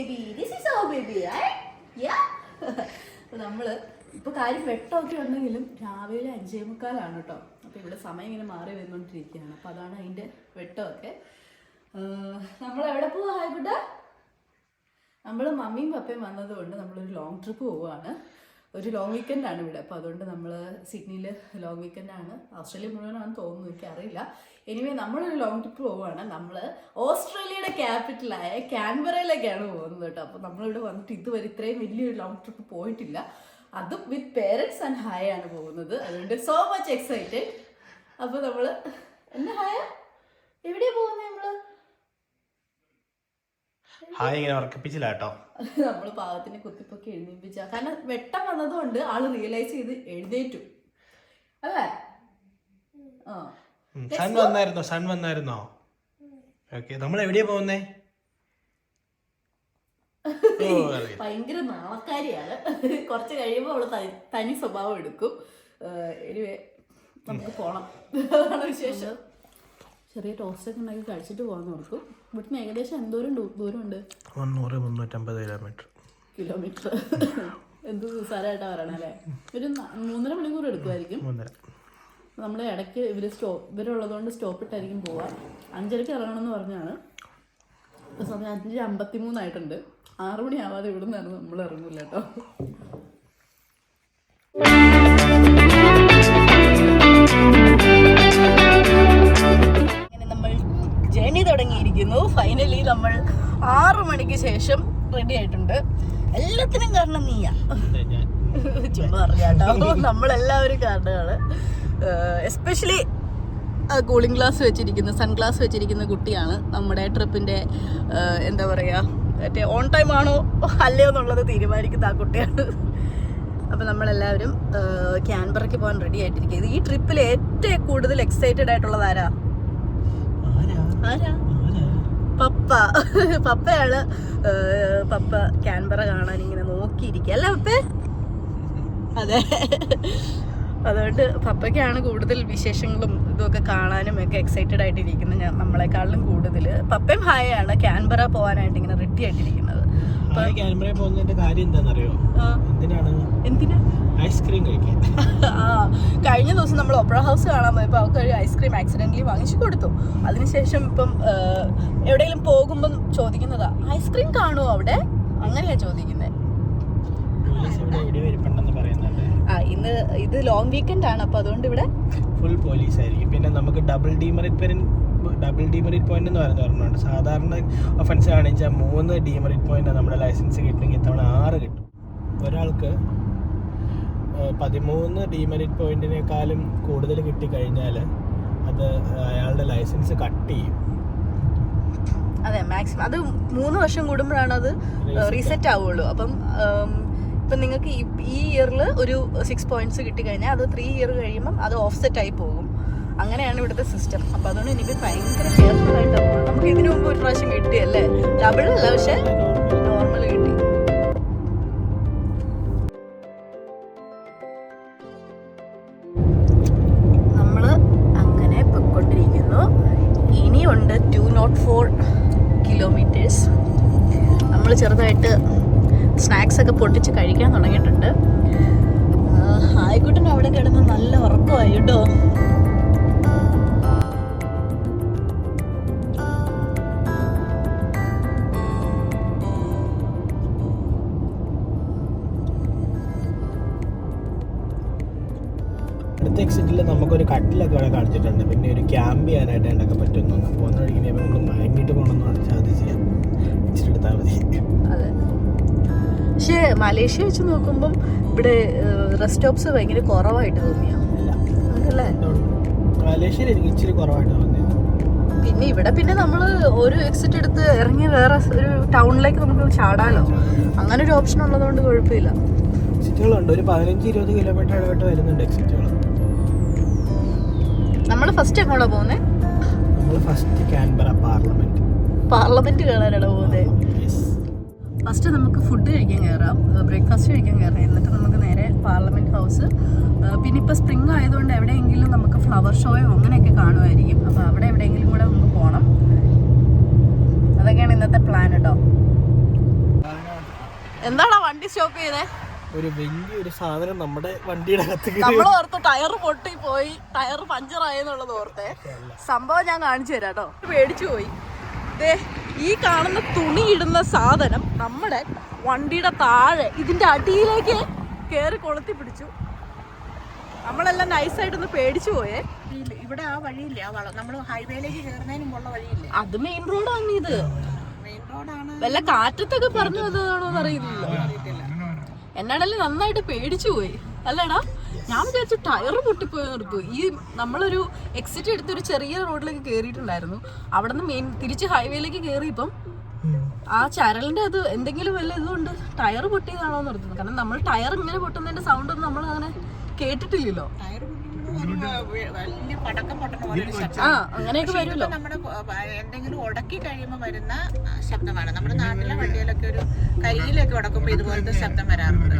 baby. This is our baby നമ്മൾ ഇപ്പൊ കാര്യം വെട്ടമൊക്കെ ഉണ്ടെങ്കിലും രാവിലെ അഞ്ചേ മുക്കാലാണ് കേട്ടോ. അപ്പൊ ഇവിടെ സമയം ഇങ്ങനെ മാറി വന്നുകൊണ്ടിരിക്കുകയാണ് അപ്പൊ അതാണ് അതിന്റെ വെട്ടമൊക്കെ. നമ്മൾ എവിടെ പോവാ ഹായ്കുട്ട നമ്മൾ മമ്മിയും പപ്പയും വന്നതുകൊണ്ട് നമ്മളൊരു ലോങ് ട്രിപ്പ് പോവുകയാണ് ഒരു ലോങ് വീക്കെൻഡ് ആണ് ഇവിടെ. അപ്പോൾ അതുകൊണ്ട് നമ്മൾ സിഡ്നിയിൽ ലോങ് വീക്കെൻഡ് ആണ്. ഓസ്ട്രേലിയ മുഴുവനാണെന്ന് തോന്നുന്നു എനിക്കറിയില്ല. എനിവേ നമ്മളൊരു ലോങ് ട്രിപ്പ് പോവുകയാണ് നമ്മൾ ഓസ്ട്രേലിയയുടെ ക്യാപിറ്റലായ ക്യാൻബറയിലേക്കാണ് പോകുന്നത് കേട്ടോ. അപ്പോൾ നമ്മളിവിടെ വന്നിട്ട് ഇതുവരെ ഇത്രയും വലിയൊരു ലോങ് ട്രിപ്പ് പോയിട്ടില്ല. അതും വിത്ത് പേരൻസ് ആൻഡ് ഹായ ആണ് പോകുന്നത്. അതുകൊണ്ട് സോ മച്ച് എക്സൈറ്റഡ് അപ്പോൾ നമ്മൾ എന്നാ ഹായ? എവിടെയാണ് പോകുന്നത് നമ്മൾ ഹായ് ഇങ്ങനെ ഉറക്കിപ്പിച്ചില്ല കേട്ടോ. നമ്മൾ പാവത്തിന് കുത്തിപ്പൊക്കെ എഴുന്നേൽപ്പിച്ച. കാരണം വെട്ടം വന്നതുകൊണ്ട് ആൾ റിയലൈസ് ചെയ്ത് എഴുന്നേറ്റു. അല്ലേ? ആ. സൺ വന്നായിരുന്നോ? സൺ വന്നായിരുന്നോ? ഓക്കെ നമ്മൾ എവിടെയാ പോകുന്നേ. ഭയങ്കര നാളക്കാരിയാണ് കുറച്ച് കഴിയുമ്പോൾ അവൾ തനി- തനി സ്വഭാവം എടുക്കും. എനിവേ നമുക്ക് പോണം. അതാണ് വിശേഷം. ചെറിയ ടോസ്റ്റ് ഒക്കെ ഉണ്ടാക്കി കഴിച്ചിട്ട് പോകാമെന്ന് ഓർക്കും ഇവിടുന്ന് ഏകദേശം എന്തോരം ദൂരമുണ്ട്? മുന്നൂറ് മുന്നൂറ്റമ്പത് കിലോമീറ്റർ കിലോമീറ്റർ എന്ത് സാരമായിട്ടാ പറയണ അല്ലേ? ഒരു മൂന്നര മണിക്കൂർ എടുക്കുമായിരിക്കും. നമ്മൾ ഇടയ്ക്ക് ഇവർ സ്റ്റോപ്പ് ഇവരുള്ളതുകൊണ്ട് സ്റ്റോപ്പ് ഇട്ടായിരിക്കും പോവാ അഞ്ചരയ്ക്ക് ഇറങ്ങണം എന്ന് പറഞ്ഞാണ് സമയം അഞ്ച് അമ്പത്തി മൂന്നായിട്ടുണ്ട് ആറു മണി ആവാതെ ഇവിടെ നിന്നായിരുന്നു നമ്മൾ ഇറങ്ങില്ല കേട്ടോ. മണിക്ക് ശേഷം റെഡി ആയിട്ടുണ്ട്. എല്ലാത്തിനും കാരണം നീയാ. ചുമ്മാ അറിയാട്ടോ നമ്മളെല്ലാവരും കാരണമാണ്. എസ്പെഷ്യലി കൂളിംഗ് ഗ്ലാസ് വെച്ചിരിക്കുന്ന സൺഗ്ലാസ് വെച്ചിരിക്കുന്ന കുട്ടിയാണ് നമ്മുടെ ട്രിപ്പിന്റെ എന്താ പറയാ മറ്റേ ഓൺ ടൈം ആണോ അല്ലയോ എന്നുള്ളത് തീരുമാനിക്കുന്ന ആ കുട്ടിയാണ്. അപ്പൊ നമ്മളെല്ലാവരും ക്യാൻബറയ്ക്ക് പോകാൻ റെഡി ആയിട്ടിരിക്കുന്നത് ഈ ട്രിപ്പിൽ ഏറ്റവും കൂടുതൽ എക്സൈറ്റഡ് ആയിട്ടുള്ളത് ആരാ? ആരാ? പപ്പ. പപ്പയാണ് പപ്പ ക്യാൻബറ കാണാൻ ഇങ്ങനെ നോക്കിയിരിക്കുക. അല്ല പപ്പേ? അതെ. അതുകൊണ്ട് പപ്പയ്ക്കാണ് കൂടുതൽ വിശേഷങ്ങളും ഇതൊക്കെ കാണാനും ഒക്കെ എക്സൈറ്റഡ് ആയിട്ടിരിക്കുന്നത് ഞാൻ നമ്മളെക്കാളിലും കൂടുതൽ പപ്പയും ഹായാണ് ക്യാൻബറ പോകാനായിട്ട് ഇങ്ങനെ റെഡി ആയിട്ടിരിക്കുന്നത്. ക്യാൻബറയിൽ പോകുന്നതിന്റെ കാര്യം എന്താണെന്നറിയോ? എന്തിനാണ്? എന്തിനാ? ഐസ്ക്രീം കഴിക്കാൻ. ആ. കഴിഞ്ഞ ദിവസം നമ്മൾ ഒപ്പറ ഹൗസ് കാണാൻ പോയപ്പോൾ അവർക്ക് ഒരു ഐസ്ക്രീം ആക്സിഡന്റലി വാങ്ങിച്ചു കൊടുത്തു. അതിനുശേഷം ഇപ്പം എവിടെയെങ്കിലും പോകുമ്പം ചോദിക്കുന്നതാ ഐസ്ക്രീം കാണുമോ അവിടെ? അങ്ങനെയാ ചോദിക്കുന്നത് ആ ഇന്ന് ഇത് ലോങ് വീക്കെൻഡ് ആണ് അപ്പൊ അതുകൊണ്ട് ഇവിടെ ഫുൾ പോലീസ് ആയിരിക്കും. പിന്നെ നമുക്ക് double demerit point double demerit point എന്ന് പറയുന്ന പറഞ്ഞുണ്ട് സാധാരണ ഒഫൻസ് കാണിച്ചാൽ മൂന്ന് ഡിമെറിറ്റ് പോയിന്റ് നമ്മുടെ ലൈസൻസ് കിട്ടുമെങ്കിൽ ഇത്തവണ ആറ് കിട്ടും. ഒരാൾക്ക് പതിമൂന്ന് ഡിമെറിറ്റ് പോയിന്റിനേക്കാളും കൂടുതൽ കിട്ടിക്കഴിഞ്ഞാൽ അത് അയാളുടെ ലൈസൻസ് കട്ട് ചെയ്യും. അതെ മാക്സിമം അത് മൂന്ന് വർഷം കൂടുമ്പോഴാണ് അത് റീസെറ്റ് ആവുള്ളൂ. അപ്പം ഇപ്പം നിങ്ങൾക്ക് ഈ ഈ ഇയറിൽ ഒരു സിക്സ് പോയിന്റ്സ് കിട്ടി കഴിഞ്ഞാൽ അത് ത്രീ ഇയർ കഴിയുമ്പം അത് ഓഫ്സെറ്റ് ആയി പോകും. അങ്ങനെയാണ് ഇവിടുത്തെ സിസ്റ്റം അപ്പം അതുകൊണ്ട് എനിക്ക് ഭയങ്കര കെയർഫുൾ ആയിട്ട് പോകണം നമുക്ക് ഇതിനു മുമ്പ് ഒരു പ്രാവശ്യം കിട്ടിയല്ലേ? ഡബിൾ അല്ല പക്ഷെ നോർമൽ കിട്ടി. നമ്മൾ അങ്ങനെ പൊയ്ക്കൊണ്ടിരിക്കുന്നു. ഇനിയുണ്ട് ടു നോട്ട് ഫോർ കിലോമീറ്റേഴ്സ് നമ്മൾ ചെറുതായിട്ട് സ്നാക്സ് ഒക്കെ പൊട്ടിച്ച് കഴിക്കാൻ തുടങ്ങിയിട്ടുണ്ട്. ആയിക്കുട്ടൻ അവിടെ കിടന്ന് നല്ല ഉറക്കമായി കേട്ടോ. നമുക്കൊരു കട്ടിലൊക്കെ ഇവിടെ കാണിച്ചിട്ടുണ്ട്. പിന്നെ ഒരു ക്യാമ്പ് ചെയ്യാനായിട്ട് അതിന്റെയൊക്കെ പറ്റുന്നു പോകുന്ന വഴിക്ക് ഇനി നമ്മൾ മയങ്ങിയിട്ട് പോകണമെന്ന് കാണിച്ചാൽ അത് ചെയ്യാം. ഇച്ചിരി എടുത്താൽ മതി. പക്ഷേ മലേഷ്യ വെച്ച് നോക്കുമ്പം ഇവിടെ റെസ്റ്റ് സ്റ്റോപ്സ് ഭയങ്കര കുറവായിട്ട് തോന്നിയാണ് ഇല്ല. അതല്ലേ മലേഷ്യയിൽ എനിക്ക് ഇച്ചിരി കുറവായിട്ട് തോന്നിയത് പിന്നെ ഇവിടെ പിന്നെ നമ്മൾ ഒരു എക്സിറ്റ് എടുത്ത് ഇറങ്ങി വേറെ ഒരു ടൗണിലേക്ക് നമുക്ക് ചാടാലോ. അങ്ങനെ ഒരു ഓപ്ഷൻ ഉള്ളതുകൊണ്ട് കുഴപ്പമില്ല. എക്സിറ്റുകളുണ്ട് ഒരു പതിനഞ്ച് ഇരുപത് കിലോമീറ്റർ ഇടവിട്ട് വരുന്നുണ്ട് എക്സിറ്റുകൾ നമ്മൾ ഫസ്റ്റ് എങ്ങോട്ടാ പോകുന്നത് നമ്മൾ ഫസ്റ്റ് കാൻബറ പാർലമെന്റ്. പാർലമെന്റ് കാണാനാണ് പോകുന്നത് ഫസ്റ്റ് നമുക്ക് ഫുഡ് കഴിക്കാൻ കയറാം ബ്രേക്ക്ഫാസ്റ്റ് കഴിക്കാൻ കയറാം എന്നിട്ട് നമുക്ക് നേരെ പാർലമെന്റ് ഹൗസ് പിന്നെ ഇപ്പോൾ സ്പ്രിംഗ് ആയതുകൊണ്ട് എവിടെയെങ്കിലും നമുക്ക് ഫ്ലവർ ഷോയോ അങ്ങനെയൊക്കെ കാണുമായിരിക്കും. അപ്പോൾ അവിടെ എവിടെയെങ്കിലും കൂടെ നമുക്ക് പോകണം അതൊക്കെയാണ് ഇന്നത്തെ പ്ലാൻ കേട്ടോ എന്താണോ വണ്ടി സ്റ്റോപ്പ് ചെയ്തേ? ഒരു വലിയൊരു സാധനം നമ്മുടെ വണ്ടിയുടെ നമ്മൾ ഓർത്ത് ടയർ പൊട്ടി പോയി. ടയർ പഞ്ചറായി എന്നുള്ളത് ഓർത്തേ. സംഭവം ഞാൻ കാണിച്ചു തരാം കേട്ടോ. പേടിച്ചു പോയി. ദേ ഈ കാണുന്ന തുണി ഇടുന്ന സാധനം നമ്മുടെ വണ്ടിയുടെ താഴെ ഇതിന്റെ അടിയിലേക്ക് കയറി കൊളുത്തി പിടിച്ചു. നമ്മളെല്ലാം നൈസായിട്ടൊന്ന് പേടിച്ചു പോയേ. ഇവിടെ ആ വഴിയില്ലേ ആ വളം. നമ്മൾ ഹൈവേയിലേക്ക് കയറുന്നതിന് മുമ്പുള്ള വഴിയില്ലേ? അത് മെയിൻ റോഡാണ് ഇത്? മെയിൻ റോഡാണ് വല്ല കാറ്റത്തൊക്കെ പറഞ്ഞു വന്നതാണോ അറിയില്ലല്ലോ. എന്നാണല്ലേ നന്നായിട്ട് പേടിച്ചു പോയി? അല്ലടാ ഞാൻ വിചാരിച്ചു ടയർ പൊട്ടിപ്പോയി നിർത്തു ഈ നമ്മളൊരു എക്സിറ്റ് എടുത്ത് ഒരു ചെറിയ റോഡിലേക്ക് കയറിയിട്ടുണ്ടായിരുന്നു അവിടെ നിന്ന് മെയിൻ തിരിച്ച് ഹൈവേയിലേക്ക് കയറിയപ്പം ആ ചരലിന്റെ അത് എന്തെങ്കിലും വല്ല ഇതുകൊണ്ട് ടയർ പൊട്ടിയതാണോ നിർത്തുന്നത് കാരണം നമ്മൾ ടയർ ഇങ്ങനെ പൊട്ടുന്നതിന്റെ സൗണ്ട് ഒന്നും നമ്മൾ അങ്ങനെ കേട്ടിട്ടില്ലല്ലോ ടയർ വലിയ പടക്കം പൊട്ടുന്ന പോലെ ഒരു ശബ്ദം. ആ അങ്ങനെയൊക്കെ വരുമല്ലോ. നമ്മുടെ എന്തെങ്കിലും ഉടക്കി കഴിയുമ്പോൾ വരുന്ന ശബ്ദമാണ്. നമ്മുടെ നാട്ടിലെ വണ്ടിയിലൊക്കെ ഒരു കരിയിലൊക്കെ ഉടക്കുമ്പോൾ ഇതുപോലത്തെ ശബ്ദം വരാറുണ്ട്.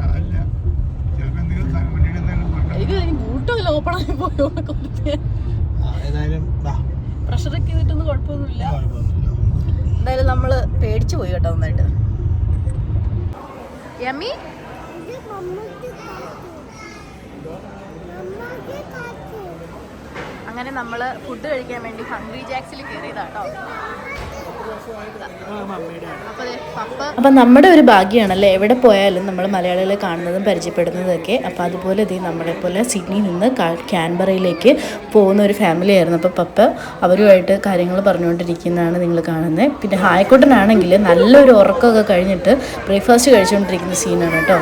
എനിക്ക് ബൂട്ടല്ല ഓപ്പൺ ആയി പോയോ ഏതായാലും ദാ, പ്രഷറൊക്കെ ചെയ്തിട്ടൊന്നും കുഴപ്പമൊന്നുമില്ല. കുഴപ്പമൊന്നുമില്ല. എന്തായാലും നമ്മൾ പേടിച്ചു പോയി കേട്ടോ നന്നായിട്ട്. യമി അങ്ങനെ നമ്മൾ ഫുഡ് കഴിക്കാൻ വേണ്ടി ഹംഗ്രി ജാക്സിൽ കയറിയതാട്ടോ. അപ്പൊ നമ്മുടെ ഒരു ഭാഗ്യമാണല്ലേ എവിടെ പോയാലും നമ്മൾ മലയാളികളെ കാണുന്നതും പരിചയപ്പെടുന്നതൊക്കെ. അപ്പോൾ അതുപോലെ ഇതേ നമ്മളെ പോലെ സിഡ്നിയിൽ നിന്ന് ക്യാൻബറയിലേക്ക് പോകുന്ന ഒരു ഫാമിലി ആയിരുന്നു. അപ്പോൾ പപ്പ അവരുമായിട്ട് കാര്യങ്ങൾ പറഞ്ഞുകൊണ്ടിരിക്കുന്നതാണ് നിങ്ങൾ കാണുന്നത് പിന്നെ ഹായക്കോട്ടനാണെങ്കിൽ നല്ലൊരു ഉറക്കമൊക്കെ കഴിഞ്ഞിട്ട് ബ്രേക്ക്ഫാസ്റ്റ് കഴിച്ചുകൊണ്ടിരിക്കുന്ന സീനാണ് കേട്ടോ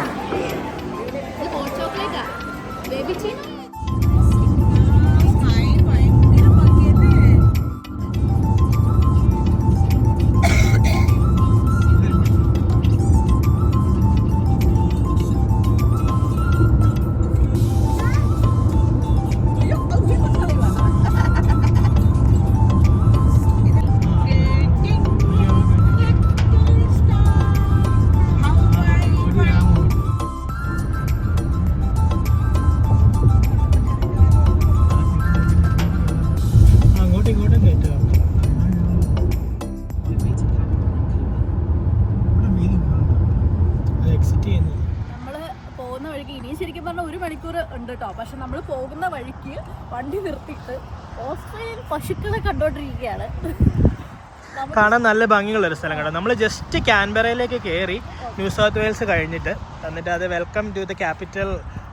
കാണാൻ നല്ല ഭംഗിയുള്ള ഒരു സ്ഥലം കേട്ടോ. നമ്മൾ ജസ്റ്റ് ക്യാൻബറയിലേക്ക് കയറി ന്യൂ സൗത്ത് വെയിൽസ് കഴിഞ്ഞിട്ട് എന്നിട്ട് അത് welcome to the capital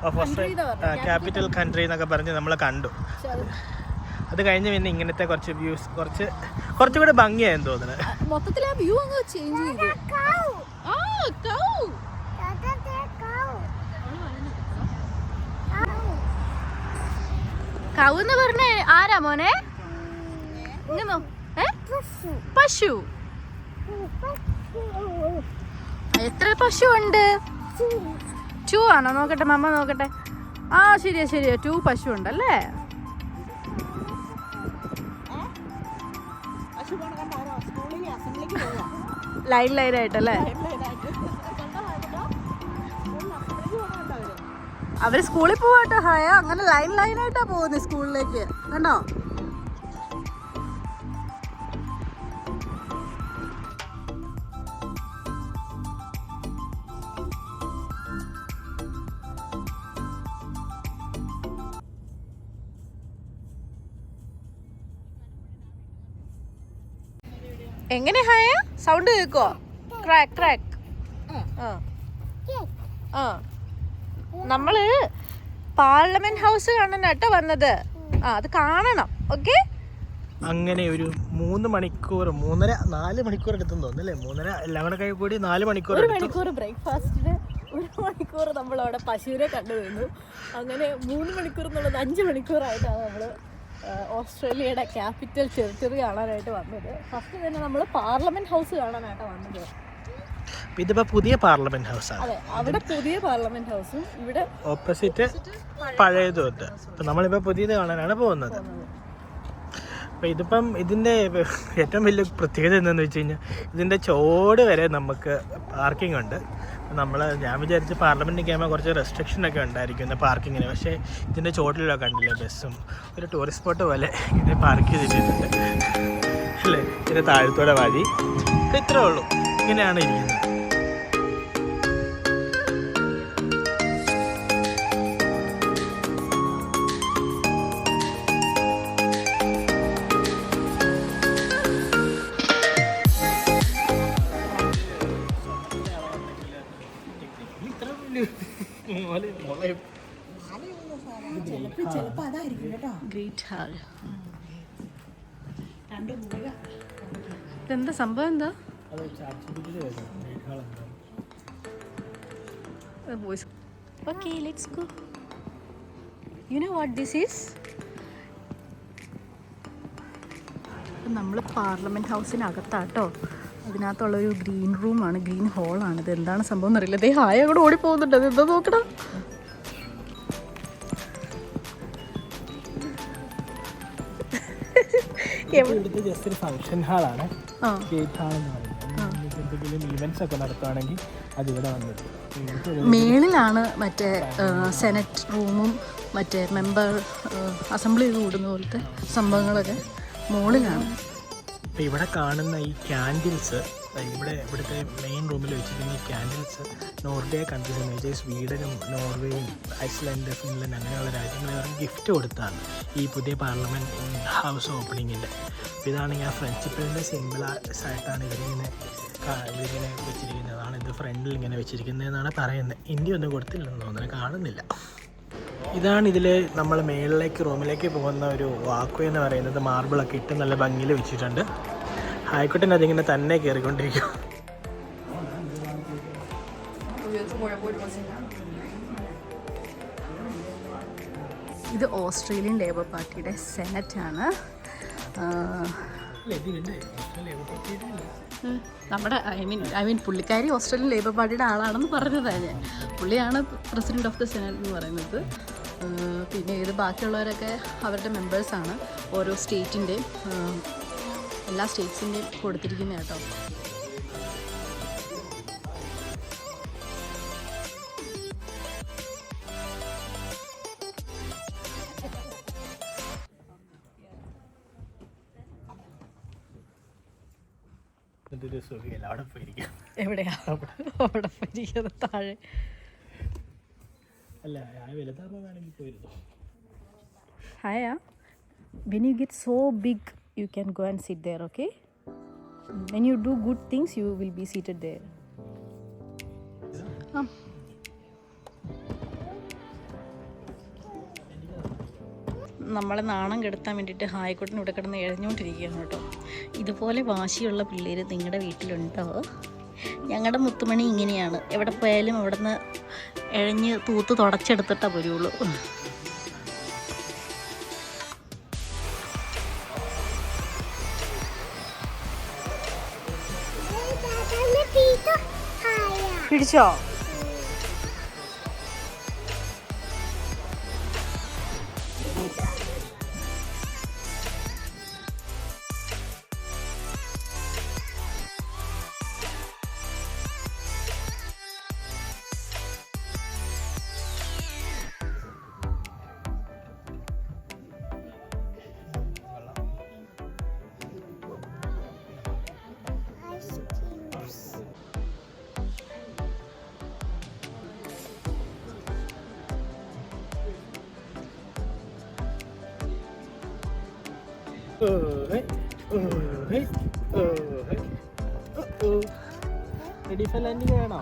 of Australia capital country എന്നൊക്കെ പറഞ്ഞ് നമ്മൾ കണ്ടു. അത് കഴിഞ്ഞ് പിന്നെ ഇങ്ങനത്തെ കുറച്ച് വ്യൂസ് കുറച്ച് കുറച്ചും കൂടെ ഭംഗിയായെന്ന് തോന്നുന്നത് മൊത്തത്തിൽ ആ വ്യൂ അങ്ങ് ചേഞ്ച് ചെയ്തു. കൗ എന്ന് പറഞ്ഞേ ആരാ മോനെ? ഇങ്ങനോ പശു. എത്ര പശു ഉണ്ട് ടു ആണോ? നോക്കട്ടെ മമ്മ നോക്കട്ടെ. ആ ശരിയാ ശരിയാ. ടു പശു ഉണ്ട് അല്ലേ ലൈൻ ലൈൻ ആയിട്ടല്ലേ അവർ? സ്കൂളിൽ പോവാട്ടോ. ഹായ അങ്ങനെ ലൈൻ ലൈൻ ആയിട്ടാ പോകുന്നത് സ്കൂളിലേക്ക്. കണ്ടോ? എങ്ങനെ ഹായ? സൗണ്ട് കേൾക്കോ ക്രാക്ക് ക്രാക്ക് ആ. നമ്മൾ പാർലമെന്റ് ഹൗസ് കാണാനാട്ടോ വന്നത്. ആ അത് കാണണം. ഓക്കെ അങ്ങനെ ഒരു മൂന്ന് മണിക്കൂർ മൂന്നര നാല് മണിക്കൂർ എടുത്തു തോന്നുന്നല്ലേ മൂന്നര എല്ലാം കൂടെ കൈ കൂടി നാല് മണിക്കൂർ ഒരു മണിക്കൂർ ബ്രേക്ക്ഫാസ്റ്റിന് ഒരു മണിക്കൂർ നമ്മൾ അവിടെ പശുവിനെ കണ്ടുവരുന്നു അങ്ങനെ മൂന്ന് മണിക്കൂർ എന്നുള്ളത് അഞ്ച് മണിക്കൂറായിട്ടാണ് നമ്മൾ ഓസ്ട്രേലിയയുടെ ക്യാപിറ്റൽ ടെറിട്ടറി കാണാനായിട്ട് വന്നത്. ഫസ്റ്റ് തന്നെ നമ്മൾ പാർലമെന്റ് ഹൗസ് കാണാനായിട്ടാണ് വന്നത്. ഇതിപ്പോ പുതിയ പാർലമെന്റ് ഹൗസ് അതെ അവിടെ പുതിയ പാർലമെന്റ് ഹൗസും ഇവിടെ ഓപ്പോസിറ്റ് പഴയതും. ഉണ്ട്. നമ്മളിപ്പോ പുതിയത് കാണാനാണ് പോകുന്നത്. അപ്പൊ ഇതിപ്പം ഇതിന്റെ ഏറ്റവും വലിയ പ്രത്യേകത എന്താന്ന് വെച്ച് കഴിഞ്ഞാൽ ഇതിന്റെ ചോട് വരെ നമുക്ക് പാർക്കിംഗ് ഉണ്ട്. നമ്മൾ ഞാൻ വിചാരിച്ച് പാർലമെന്റിൽ കയറുമ്പോൾ കുറച്ച് റെസ്ട്രിക്ഷൻ ഒക്കെ ഉണ്ടായിരിക്കും ഇന്ന് പാർക്കിങ്ങിന് പക്ഷേ ഇതിന്റെ ചോട്ടിലൊക്കെ കണ്ടില്ലേ ബസ്സും. ഒരു ടൂറിസ്റ്റ് സ്പോട്ട് പോലെ ഇങ്ങനെ പാർക്ക് ചെയ്തിട്ടുണ്ട്. അല്ലേ? ഇതിന്റെ താഴത്തോടെ വഴി. ഇത്രേ ഉള്ളൂ. ഇങ്ങനെയാണ് ഇരിക്കുന്നത്. ഗ്രേറ്റ് ഹാൾ ഇതെന്താ സംഭവം എന്താ? അത് ചാച്ചിപ്പിച്ചിട്ട് വരുന്നു ഗ്രേറ്റ് ഹാൾ എന്താണ് voice okay let's go you know what this is നമ്മൾ പാർലമെന്റ് ഹൗസിനകത്താട്ടോ. അതിനകത്തുള്ള ഒരു ഗ്രീൻ റൂമാണ് ഗ്രീൻ ഹോളാണ്. ഇത് എന്താണ് സംഭവം എന്നറിയില്ല. ദേ ഹായ ഓടി ഓടിപ്പോകുന്നുണ്ട്. അത് എന്താ നോക്കണം ഇവിടുത്തെ ജസ്റ്റ് ഒരു ഫംഗ്ഷൻ ഹാളാണ് ആ. ഗേറ്റ് ഹാൾ എന്ന് പറയുന്നത്. എന്തെങ്കിലും ഈവൻസ് ഒക്കെ മേളിലാണ് മറ്റേ സെനറ്റ് റൂമും മറ്റേ മെമ്പർ അസംബ്ലി കൂടുന്ന പോലത്തെ സംഭവങ്ങളൊക്കെ മുകളിലാണ് ഇവിടെ കാണുന്ന ഈ ക്യാൻഡിൽസ് ഇവിടെ ഇവിടുത്തെ മെയിൻ റൂമിൽ വെച്ചിരിക്കുന്ന ഈ ക്യാൻഡിൽസ് നോർവേ കൺട്രീസ് എന്ന് സ്വീഡനും നോർവേയും ഐസ്ലൻഡ് ഫിൻലൻഡ് അങ്ങനെയുള്ള രാജ്യങ്ങളെ അവർ ഗിഫ്റ്റ് കൊടുത്താണ് ഈ പുതിയ പാർലമെന്റ് ഹൗസ് ഓപ്പണിങ്ങിന്റെ ഇതാണെങ്കിൽ ആ ഫ്രണ്ട്ഷിപ്പിന്റെ സിമ്പിൾസ് ആയിട്ടാണ് ഇവരിങ്ങനെ ഇവരിങ്ങനെ വെച്ചിരിക്കുന്നതാണ് ഇത് ഫ്രണ്ടിൽ ഇങ്ങനെ വെച്ചിരിക്കുന്നതെന്നാണ് പറയുന്നത്. ഇന്ത്യ ഒന്നും കൊടുത്തില്ലെന്ന് തോന്നുന്നു. കാണുന്നില്ല. ഇതാണ് ഇതിൽ നമ്മൾ മേളിലേക്ക് റൂമിലേക്ക് പോകുന്ന ഒരു വാക്വേ എന്ന് പറയുന്നത്. മാർബിളൊക്കെ ഇട്ട് നല്ല ഭംഗിയിൽ വെച്ചിട്ടുണ്ട്. ഹായ്ക്കുട്ടൻ അതിങ്ങനെ തന്നെ കയറിക്കൊണ്ടിരിക്കും ഇത് ഓസ്ട്രേലിയൻ ലേബർ പാർട്ടിയുടെ സെനറ്റ് ആണ് നമ്മുടെ ഐ മീൻ ഐ മീൻ പുള്ളിക്കാരി ഓസ്ട്രേലിയൻ ലേബർ പാർട്ടിയുടെ ആളാണെന്ന് പറഞ്ഞതാണ് ഞാൻ. പുള്ളിയാണ് പ്രസിഡന്റ് ഓഫ് ദ സെനറ്റ് എന്ന് പറയുന്നത്. പിന്നെ ഇത് ബാക്കിയുള്ളവരൊക്കെ അവരുടെ മെമ്പേഴ്സാണ് ഓരോ സ്റ്റേറ്റിന്റെയും എല്ലാ സ്റ്റേറ്റ്സിന്റെയും കൊടുത്തിരിക്കുന്ന കേട്ടോ. ഹായാ വെൻ യു ഗെറ്റ് എവിടെയാ? അവിടെ. താഴെ. അല്ല പോയിരുന്നു. Haya, when you get so big, you can go and sit there, okay? When you do good things, you will be seated there. Um. നമ്മളെ നാണം കെടുത്താൻ വേണ്ടിയിട്ട് ഹായ്ക്കോട്ടിന് ഇവിടെ കിടന്ന് എഴഞ്ഞുകൊണ്ടിരിക്കുകയാണ് കേട്ടോ ഇതുപോലെ വാശിയുള്ള പിള്ളേർ നിങ്ങളുടെ വീട്ടിലുണ്ടോ ഞങ്ങളുടെ മുത്തുമണി ഇങ്ങനെയാണ് എവിടെ പോയാലും അവിടെ നിന്ന് എഴഞ്ഞ് തൂത്ത് തുടച്ചെടുത്തിട്ടാണ് വരുള്ളൂ പിടിച്ചോ? റെഡി ഫോർ ലാൻഡിങ് വേണോ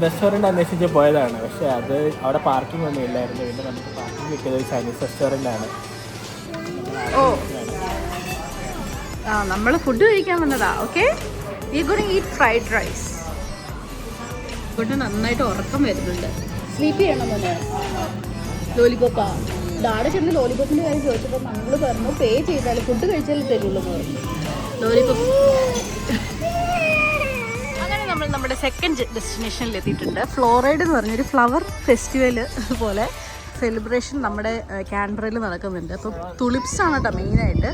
റെസ്റ്റോറന്റ് അന്വേഷിച്ച് പോയതാണ് പക്ഷെ അത് അവിടെ പാർക്കിംഗ് ഒന്നും ഇല്ലായിരുന്നു പിന്നെ നമുക്ക് പാർക്കിംഗ് കിട്ടിയത് ചൈനീസ് റെസ്റ്റോറന്റ് ആണ് നമ്മൾ ഫുഡ് കഴിക്കാൻ വന്നതാ ഓക്കെ ഫ്രൈഡ് റൈസ് ഫുഡ് നന്നായിട്ട് ഉറക്കം വരുന്നുണ്ട് സ്ലീപ്പ് ചെയ്യണം മോനെ ലോലിപോപ്പാ ഡാഡ ചെന്ന് ലോലിപോപ്പിന്റെ കാര്യം ചോദിച്ചപ്പോൾ നമ്മൾ പറഞ്ഞു പേ ചെയ്താൽ ഫുഡ് കഴിച്ചാലേ തരുള്ളൂ ലോലിപോപ്പ് അങ്ങനെ നമ്മൾ നമ്മുടെ സെക്കൻഡ് ഡെസ്റ്റിനേഷനിൽ എത്തിയിട്ടുണ്ട്. ഫ്ലോറൈഡ് എന്ന് പറഞ്ഞൊരു ഫ്ലവർ ഫെസ്റ്റിവൽ പോലെ സെലിബ്രേഷൻ നമ്മുടെ ക്യാൻബറയിൽ നടക്കുന്നുണ്ട്. അപ്പോൾ തുളിപ്സ് ആണ് കേട്ടോ മെയിനായിട്ട്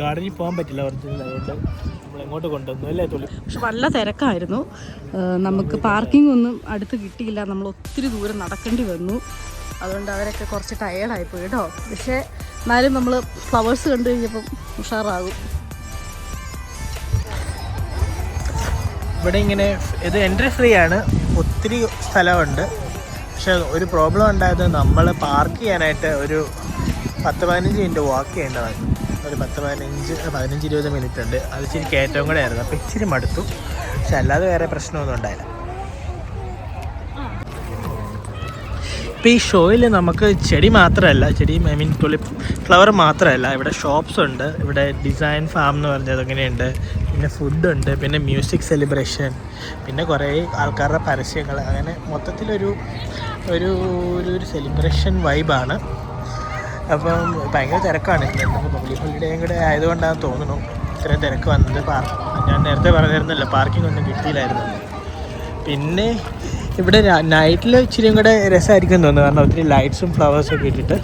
ഗാർഡനിൽ പോകാൻ പറ്റില്ല നമ്മൾ എങ്ങോട്ട് കൊണ്ടുവന്നു അല്ലേ തുള്ളി? പക്ഷെ വല്ല തിരക്കായിരുന്നു. നമുക്ക് പാർക്കിംഗ് ഒന്നും അടുത്ത് കിട്ടിയില്ല. നമ്മൾ ഒത്തിരി ദൂരം നടക്കേണ്ടി വന്നു. അതുകൊണ്ട് അവരൊക്കെ കുറച്ച് ടയേർഡായി പോയി കേട്ടോ പക്ഷേ എന്നാലും നമ്മൾ ഫ്ലവേഴ്സ് കണ്ടു കഴിഞ്ഞപ്പം ഉഷാറാകും. ഇവിടെ ഇങ്ങനെ ഇത് എൻട്രി ഫ്രീ ആണ്. ഒത്തിരി സ്ഥലമുണ്ട്. പക്ഷെ ഒരു പ്രോബ്ലം ഉണ്ടായത് നമ്മൾ പാർക്ക് ചെയ്യാനായിട്ട് ഒരു പത്ത് പതിനഞ്ച് മിനിറ്റ് വാക്ക് ചെയ്യേണ്ടതാണ് ഒരു പത്ത് പതിനഞ്ച് പതിനഞ്ച് ഇരുപത് മിനിറ്റ് ഉണ്ട്. അത് ഇച്ചിരി കയറ്റവും കൂടെ ആയിരുന്നു. അപ്പോൾ ഇച്ചിരി മടുത്തു. പക്ഷെ അല്ലാതെ വേറെ പ്രശ്നമൊന്നും ഉണ്ടായില്ല. ഇപ്പോൾ ഈ ഷോയിൽ നമുക്ക് ചെടി മാത്രമല്ല ചെടി ഐ മീൻ തുളി ഫ്ലവർ മാത്രമല്ല ഇവിടെ ഷോപ്സ് ഉണ്ട്. ഇവിടെ ഡിസൈൻ ഫാം എന്ന് പറഞ്ഞത് അങ്ങനെയുണ്ട്. പിന്നെ ഫുഡുണ്ട് പിന്നെ മ്യൂസിക് സെലിബ്രേഷൻ പിന്നെ കുറേ ആൾക്കാരുടെ പരസ്യങ്ങൾ. അങ്ങനെ മൊത്തത്തിലൊരു ഒരു ഒരു സെലിബ്രേഷൻ വൈബാണ് അപ്പം ഭയങ്കര തിരക്കാണ് പബ്ലിക് ഹോളിഡേയും കൂടെ ആയതുകൊണ്ടാണ് തോന്നുന്നു. ഇത്രയും തിരക്ക് വന്നത് പാർക്ക് ഞാൻ നേരത്തെ പറഞ്ഞിരുന്നല്ലോ പാർക്കിംഗ് ഒന്നും കിട്ടിയില്ലായിരുന്നു. പിന്നെ ഇവിടെ നൈറ്റിൽ ഇച്ചിരിയും കൂടെ രസമായിരിക്കും തോന്നുന്നു. കാരണം ഒത്തിരി ലൈറ്റ്സും ഫ്ലവേഴ്സും ഒക്കെ ഇട്ടിട്ട്.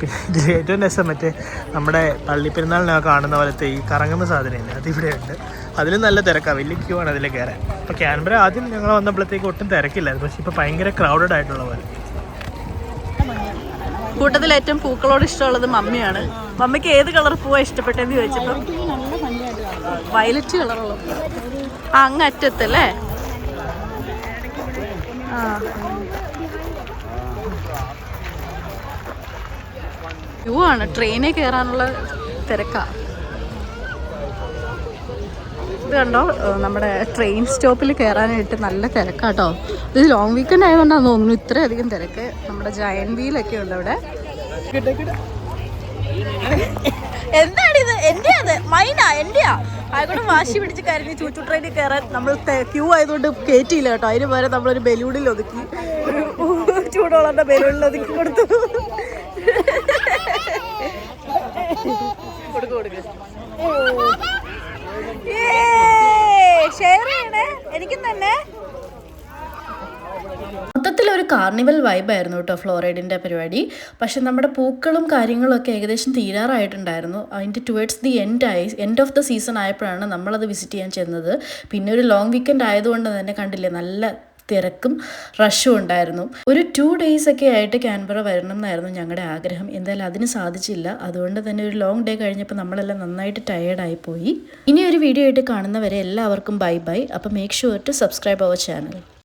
പിന്നെ ഏറ്റവും രസം മറ്റേ നമ്മുടെ പള്ളിപ്പെരുന്നാളിനൊക്കെ കാണുന്ന പോലത്തെ ഈ കറങ്ങുന്ന സാധനമില്ല അതിവിടെ ഉണ്ട്. അതിലും നല്ല തിരക്കാണ് വലിയ ക്യൂ ആണ് അതിൽ കയറാൻ അപ്പോൾ ക്യാൻബറ ആദ്യം ഞങ്ങൾ വന്നപ്പോഴത്തേക്ക് ഒട്ടും തിരക്കില്ലായിരുന്നു. പക്ഷേ ഇപ്പോൾ ഭയങ്കര ക്രൗഡഡ് ആയിട്ടുള്ള പോലെ. കൂട്ടത്തിൽ ഏറ്റവും പൂക്കളോട് ഇഷ്ടമുള്ളത് മമ്മിയാണ്. മമ്മിക്ക് ഏത് കളർ പൂവാ ഇഷ്ടപ്പെട്ടെന്ന് ചോദിച്ചപ്പോൾ വയലറ്റ് കളറുള്ള ആ അങ്ങ് അറ്റത്തല്ലേ ആ. ക്യൂ ആണ്. ട്രെയിനിൽ കയറാനുള്ള തിരക്കാ. ഇത് കണ്ടോ? നമ്മുടെ ട്രെയിൻ സ്റ്റോപ്പിൽ കയറാനായിട്ട് നല്ല തിരക്കാട്ടോ. ഇത് ലോങ് വീക്കെൻഡ് ആയതുകൊണ്ടാണ് തോന്നുന്നു ഇത്രയധികം തിരക്ക്. നമ്മുടെ ജയൻ വീലൊക്കെ ഉണ്ട് അവിടെ. എന്താണിത് എന്റെ അത് മൈനാ? എന്റെയാ ആയിക്കോട്ടെ വാശി പിടിച്ച് കരഞ്ഞ് ചൂച്ചു ട്രെയിനിൽ കയറാൻ നമ്മൾ ക്യൂ ആയതുകൊണ്ട് കയറ്റിയില്ല കേട്ടോ. അതിന് പകരം നമ്മളൊരു ബലൂണിൽ ഒതുക്കി. ഒരു ചൂടുവെള്ളം ബലൂണിൽ ഒതുക്കി കൊടുത്തു. കൊടുക്കും കൊടുക്ക്. ഷെയർ ചെയ്യണേ. എനിക്കും തന്നെ. മൊത്തത്തിൽ ഒരു കാർണിവൽ വൈബായിരുന്നു കേട്ടോ ഫ്ലോറൈഡിന്റെ പരിപാടി. പക്ഷെ നമ്മുടെ പൂക്കളും കാര്യങ്ങളൊക്കെ ഏകദേശം തീരാറായിട്ടുണ്ടായിരുന്നു. അതിന്റെ ടുവേർഡ്സ് ദി എൻഡ് ആയി എൻഡ് ഓഫ് ദ സീസൺ ആയപ്പോഴാണ് നമ്മളത് വിസിറ്റ് ചെയ്യാൻ ചെന്നത്. പിന്നെ ഒരു ലോങ് വീക്കെൻഡ് ആയതുകൊണ്ട് തന്നെ കണ്ടില്ലേ നല്ല തിരക്കും റഷും ഉണ്ടായിരുന്നു. ഒരു ടു ഡേയ്സ് ഒക്കെ ആയിട്ട് ക്യാൻബറ വരണം എന്നായിരുന്നു ഞങ്ങളുടെ ആഗ്രഹം. എന്തായാലും അതിന് സാധിച്ചില്ല. അതുകൊണ്ട് തന്നെ ഒരു ലോങ് ഡേ കഴിഞ്ഞപ്പോൾ നമ്മളെല്ലാം നന്നായിട്ട് ടയേർഡായി പോയി. ഇനി ഒരു വീഡിയോ ആയിട്ട് കാണുന്നവരെ എല്ലാവർക്കും ബൈ ബൈ അപ്പോൾ make sure to subscribe our channel